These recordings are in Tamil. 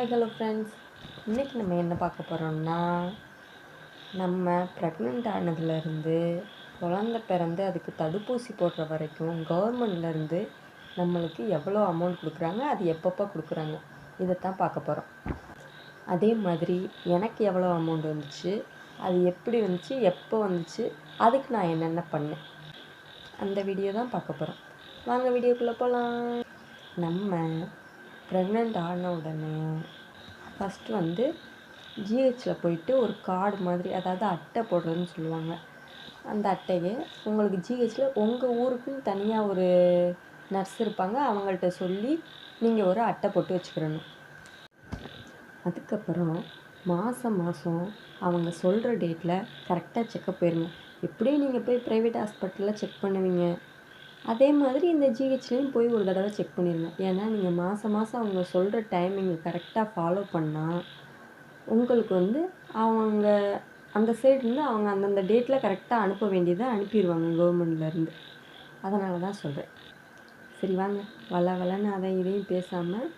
ஹாய் ஹலோ ஃப்ரெண்ட்ஸ் இன்றைக்கி நம்ம என்ன பார்க்க போகிறோம்னா நம்ம ப்ரெக்னென்ட் ஆனதுலேருந்து குழந்த பிறந்து அதுக்கு தடுப்பூசி போடுற வரைக்கும் கவர்மெண்ட்லேருந்து நம்மளுக்கு எவ்வளோ அமௌண்ட் கொடுக்குறாங்க அது எப்பப்போ கொடுக்குறாங்க இதைத்தான் பார்க்க போகிறோம் அதே மாதிரி எனக்கு எவ்வளோ அமௌண்ட் வந்துச்சு அது எப்படி வந்துச்சு எப்போ வந்துச்சு அதுக்கு நான் என்னென்ன பண்ணேன் அந்த வீடியோ தான் பார்க்க போகிறோம் வாங்க வீடியோக்குள்ளே போகலாம் நம்ம ப்ரெக்னென்ட் ஆன உடனே ஃபஸ்ட்டு வந்து ஜிஹெச்சில் போயிட்டு ஒரு கார்டு மாதிரி அதாவது அட்டை போடுறதுன்னு சொல்லுவாங்க. அந்த அட்டையை உங்களுக்கு ஜிஹெச்சில் உங்கள் ஊருக்குன்னு தனியாக ஒரு நர்ஸ் இருப்பாங்க. அவங்கள்ட்ட சொல்லி நீங்கள் ஒரு அட்டை போட்டு வச்சுக்கிறணும் அதுக்கப்புறம் மாதம் மாதம் அவங்க சொல்கிற டேட்டில் கரெக்டாக செக்கப் போயிருங்க எப்படியும் நீங்கள் போய் ப்ரைவேட் ஹாஸ்பிட்டலில் செக் பண்ணுவீங்க. அதே மாதிரி இந்த ஜிஹெச்லேயும் போய் ஒரு தடவை செக் பண்ணிடுங்க ஏன்னா நீங்கள் மாதம் மாதம் அவங்க சொல்கிற டைமிங்கை கரெக்டாக ஃபாலோ பண்ணால் உங்களுக்கு வந்து அவங்க அந்த சைட்லேருந்து அவங்க அந்தந்த டேட்டில் கரெக்டாக அனுப்ப வேண்டியதை அனுப்பிடுவாங்க கவர்மெண்ட்லேருந்து அதனால தான் சொல்கிறேன் சரி வாங்க. வள வளன்னு அதை இதையும் பேசாமல்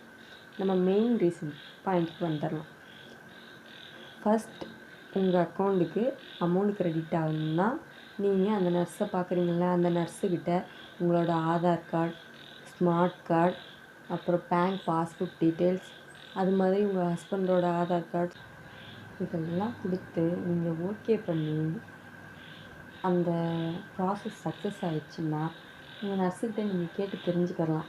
நம்ம மெயின் ரீசன் பாயிண்ட்க்கு வந்துடலாம். ஃபஸ்ட் உங்கள் அக்கௌண்ட்டுக்கு அமௌண்ட் கிரெடிட் ஆகணும்னா நீங்கள் அந்த நர்ஸை பார்க்குறீங்களா அந்த நர்ஸுக்கிட்ட உங்களோட ஆதார் கார்டு ஸ்மார்ட் கார்டு அப்புறம் பேங்க் பாஸ்புக் டீட்டெயில்ஸ் அது மாதிரி உங்கள் ஹஸ்பண்டோட ஆதார் கார்டு இதெல்லாம் கொடுத்து நீங்கள் ஓகே பண்ணி அந்த ப்ராசஸ் சக்ஸஸ் ஆகிடுச்சுன்னா உங்கள் நர்ஸுக்கிட்ட நீங்கள் கேட்டு தெரிஞ்சுக்கலாம்.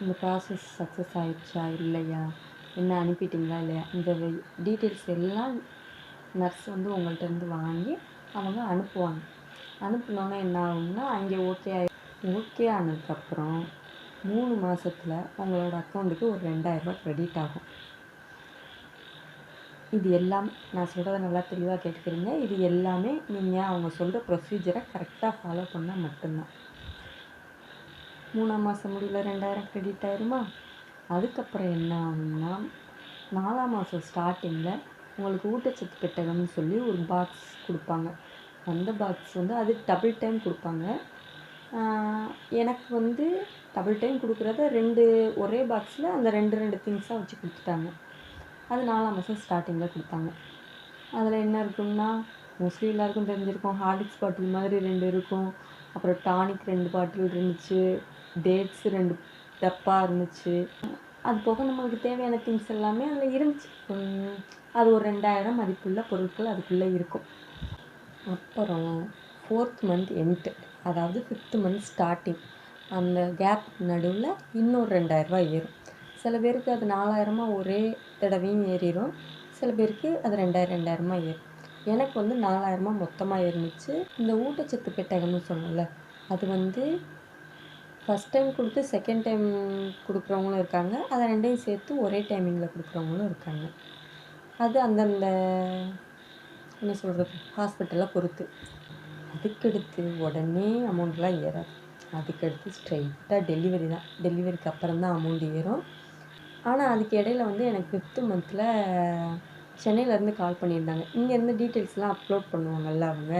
இந்த ப்ராசஸ் சக்ஸஸ் ஆகிடுச்சா இல்லையா? என்ன அனுப்பிட்டீங்களா இல்லையா? இந்த டீட்டெயில்ஸ் எல்லாம் நர்ஸ் வந்து உங்கள்கிட்ட இருந்து வாங்கி அவங்க அனுப்புவாங்க. அனுப்புனோன்னே என்ன ஆகும்னா அங்கே ஓகே ஆகி ஓகே ஆனதுக்கப்புறம் மூணு மாதத்தில் உங்களோட அக்கௌண்ட்டுக்கு ஒரு ரெண்டாயிரரூபா க்ரெடிட் ஆகும். இது எல்லாம் நான் சொல்கிறத நல்லா தெளிவாக கேட்டுக்கிறீங்க. இது எல்லாமே நீங்கள் அவங்க சொல்கிற ப்ரொசீஜரை கரெக்டாக ஃபாலோ பண்ணால் மட்டும்தான். மூணாம் மாதம் முடியல ரெண்டாயிரம் க்ரெடிட் ஆயிருமா? அதுக்கப்புறம் என்ன ஆகும்னா நாலாம் மாதம் ஸ்டார்டிங்கில் உங்களுக்கு ஊட்டச்சத்து பெட்டகம்னு சொல்லி ஒரு பாக்ஸ் கொடுப்பாங்க. அந்த பாக்ஸ் வந்து அது டபுள் டைம் கொடுப்பாங்க. எனக்கு வந்து டபுள் டைம் கொடுக்குறத ரெண்டு ஒரே பாக்ஸில் அந்த ரெண்டு ரெண்டு திங்ஸாக வச்சு கொடுத்துட்டாங்க. அது நாலாம் மாதம் ஸ்டார்டிங்கில் கொடுத்தாங்க. அதில் என்ன இருக்கும்னா மோஸ்ட்லி எல்லாருக்கும் தெரிஞ்சிருக்கும் ஹார்லிக்ஸ் பாட்டில் மாதிரி ரெண்டு இருக்கும். அப்புறம் டானிக் ரெண்டு பாட்டில் இருந்துச்சு. டேட்ஸ் ரெண்டு டப்பா இருந்துச்சு. அது போக நம்மளுக்கு தேவையான திங்ஸ் எல்லாமே அதில் இருந்துச்சு. அது ஒரு ரெண்டாயிரம் மதிப்புள்ள பொருட்கள் அதுக்குள்ளே இருக்கும். அப்புறம் ஃபோர்த் மந்த் எண்ட்டு அதாவது ஃபிஃப்த் மந்த் ஸ்டார்டிங் அந்த கேப் நடுவில் இன்னொரு ரெண்டாயிரரூபா ஏறும். சில பேருக்கு அது நாலாயிரமா ஒரே தடவையும் ஏறிடும் சில பேருக்கு அது ரெண்டாயிரம் ரெண்டாயிரமா ஏறும். எனக்கு வந்து நாலாயிரமா மொத்தமாக ஏறிச்சு இந்த ஊட்டச்சத்து பெட்டகம்னு சொன்னோம்ல அது வந்து ஃபஸ்ட் டைம் கொடுத்து செகண்ட் டைம் கொடுக்குறவங்களும் இருக்காங்க. அதை ரெண்டையும் சேர்த்து ஒரே டைமிங்கில் கொடுக்குறவங்களும் இருக்காங்க. அது அந்தந்த என்ன சொல்கிறது ஹாஸ்பிட்டலை பொறுத்து. அதுக்கடுத்து உடனே அமௌண்ட்லாம் ஏறாது அதுக்கடுத்து ஸ்ட்ரைட்டாக டெலிவரி தான். டெலிவரிக்கு அப்புறம் தான் அமௌண்ட் ஏறும். ஆனால் அதுக்கு இடையில வந்து எனக்கு ஃபிஃப்த்து மந்தில் சென்னையிலேருந்து கால் பண்ணியிருந்தாங்க. இங்கேருந்து டீட்டெயில்ஸ்லாம் அப்லோட் பண்ணுவாங்கல்ல அவங்க.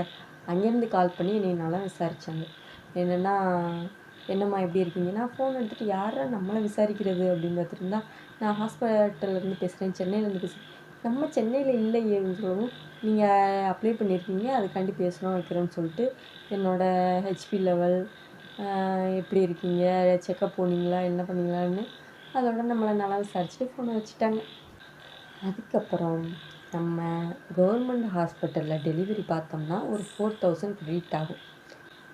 அங்கேருந்து கால் பண்ணி என்னை நல்லா விசாரித்தாங்க என்னென்னா என்னம்மா எப்படி இருக்கீங்கன்னா ஃபோன் எடுத்துகிட்டு யாரை நம்மளை விசாரிக்கிறது அப்படின்னு பார்த்துருந்தா நான் ஹாஸ்பிட்டல்லேருந்து பேசுகிறேன் சென்னையிலேருந்து பேசுகிறேன் நம்ம சென்னையில் இல்லையே சொல்லவும் நீங்கள் அப்ளை பண்ணியிருக்கீங்க அதுக்காண்டி பேசணும் வைக்கிறோன்னு சொல்லிட்டு என்னோட ஹெச்பி லெவல் எப்படி இருக்கீங்க செக்கப் போனீங்களா என்ன பண்ணீங்களான்னு அதோட நம்மளை நல்லா விசாரிச்சுட்டு ஃபோனை வச்சுட்டாங்க. அதுக்கப்புறம் நம்ம கவர்மெண்ட் ஹாஸ்பிட்டலில் டெலிவரி பார்த்தோம்னா ஒரு ஃபோர் தௌசண்ட் க்ரெடிட் ஆகும்.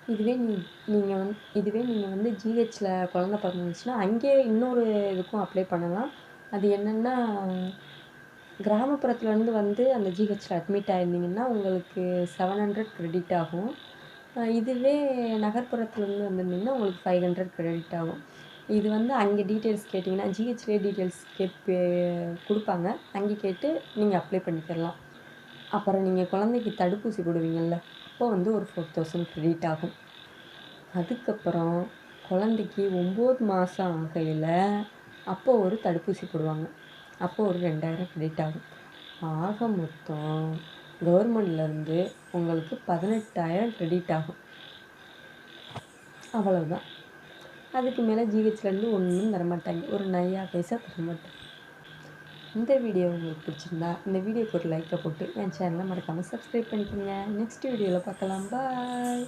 இதுவே நீ நீங்கள் வந்து இதுவே நீங்கள் வந்து ஜிஹெச்சில் குழந்த பிறந்துச்சுன்னா அங்கேயே இன்னொரு இதுக்கும் அப்ளை பண்ணலாம். அது என்னென்னா கிராமப்புறத்துலேருந்து வந்து அந்த ஜிஹெச்சில் அட்மிட் ஆகிருந்தீங்கன்னா உங்களுக்கு செவன் ஹண்ட்ரட் க்ரெடிட் ஆகும். இதுவே நகர்ப்புறத்துலேருந்து வந்திருந்தீங்கன்னா உங்களுக்கு ஃபைவ் ஹண்ட்ரட் க்ரெடிட் ஆகும். இது வந்து அங்கே டீட்டெயில்ஸ் கேட்டிங்கன்னா ஜிஹெச்லேயே டீட்டெயில்ஸ் கேட்பே கொடுப்பாங்க. அங்கே கேட்டு நீங்கள் அப்ளை பண்ணிக்கிறலாம் அப்புறம் நீங்கள் குழந்தைக்கு தடுப்பூசி போடுவீங்கள்ல அப்போ வந்து ஒரு ஃபோர் தௌசண்ட் க்ரெடிட் ஆகும். அதுக்கப்புறம் குழந்தைக்கு ஒம்பது மாதம் ஆகையில் அப்போ ஒரு தடுப்பூசி போடுவாங்க. அப்போது ஒரு ரெண்டாயிரம் கிரெடிட் ஆகும். ஆக மொத்தம் கவர்மெண்ட்லேருந்து உங்களுக்கு பதினெட்டாயிரம் கிரெடிட் ஆகும். அவ்வளோதான் அதுக்கு மேலே ஜிஹெச்லேருந்து ஒன்றும் தரமாட்டாங்க ஒரு நையா பைசா தரமாட்டாங்க இந்த வீடியோ உங்களுக்கு பிடிச்சிருந்தா இந்த வீடியோக்கு ஒரு லைக்கை போட்டு என் சேனலை மறக்காமல் சப்ஸ்கிரைப் பண்ணிக்கோங்க. நெக்ஸ்ட் வீடியோவில் பார்க்கலாம். பாய்